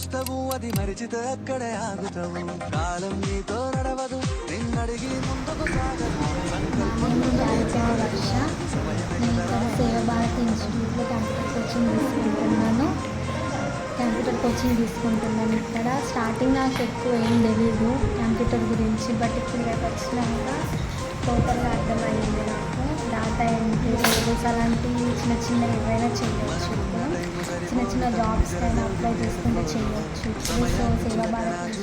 చూస్తావు అది మరిచితే అక్కడే ఆగుతావు. కాలం నీతో నడవదు నిన్నడిగి ముందుకు సాగదు. కంప్యూటర్ కోచింగ్ తీసుకుంటున్నాను. కంప్యూటర్ కోచింగ్ తీసుకుంటున్నాను ఇక్కడ స్టార్టింగ్ నాకు ఎక్కువ ఏం తెలియదు కంప్యూటర్ గురించి బట్ ఇప్పుడు రేపు వచ్చినాక టోటల్గా అర్థమైంది నాకు. డాటా ఎంట్రీ టేబుల్స్ అలాంటి చిన్న చిన్న ఏవైనా చేయొచ్చు. ఇప్పుడు చిన్న చిన్న జాబ్స్ అయినా అప్లై చేసుకుంటే చేయొచ్చు ఇప్పుడు సో సేవ భారత్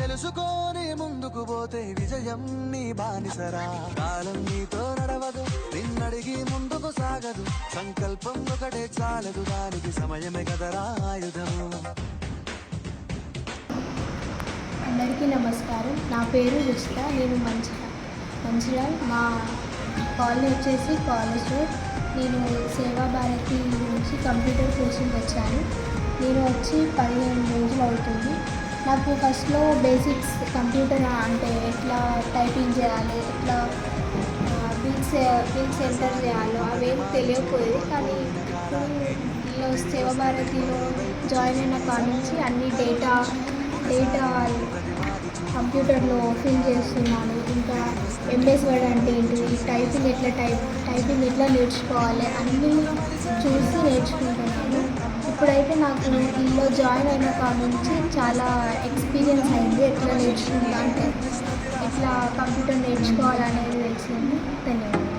తెలుసుకొని ముందుకు పోతే విజయం నీ బానిసరా. కాలం నీతో నడవదు నిన్నడిగి ముందుకు సాగదు. సంకల్పం ఒకటే చాలదు దానికి సమయమే కదరా ఆయుధము. అందరికీ నమస్కారం. నా పేరు రుచిత నేను మంచిర్యాల మంచిర్యాల మా కాలనీ వచ్చేసి కాలేజ్ నేను సేవా భారతి నుంచి కంప్యూటర్ కోచింగ్ వచ్చాను. నేను వచ్చి పదిహేను రోజులు అవుతుంది. నాకు ఫస్ట్లో బేసిక్స్ కంప్యూటర్ అంటే ఎట్లా టైపింగ్ చేయాలి ఎట్లా బిల్స్ బిల్స్ ఎంటర్ చేయాలో అవేం తెలియకపోయేది. కానీ ఇప్పుడు శివభారతిలో జాయిన్ అయిన కాడ నుంచి అన్ని డేటా డేటా కంప్యూటర్లో ఫిల్ చేస్తున్నాను. ఇంకా ఎంబెస్ వర్డ్ అంటే ఏంటిది? టైపింగ్ ఎట్లా టైప్ టైపింగ్ ఎట్లా నేర్చుకోవాలి అన్నీ చూసి నేర్చుకుంటున్నాను. అంటే నాకు దీనిలో జాయిన్ అయిన కాడ నుంచి చాలా ఎక్స్పీరియన్స్ అయింది. ఎట్లా నేర్చుకుంటా అంటే ఎట్లా కంప్యూటర్ నేర్చుకోవాలనేది తెలిసింది. ధన్యవాదాలు.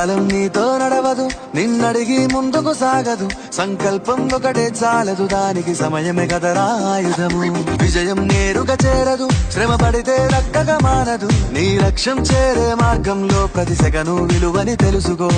కాలం నీతో నడవదు నిన్నడిగి ముందుకు సాగదు. సంకల్పం ఒకటే చాలదు దానికి సమయమే కదరా ఆయుధము. విజయం నేరుగా చేరదు శ్రమ పడితే దక్కగా మానదు నీ లక్ష్యం చేరే మార్గంలో ప్రతి సెకను విలువని తెలుసుకో.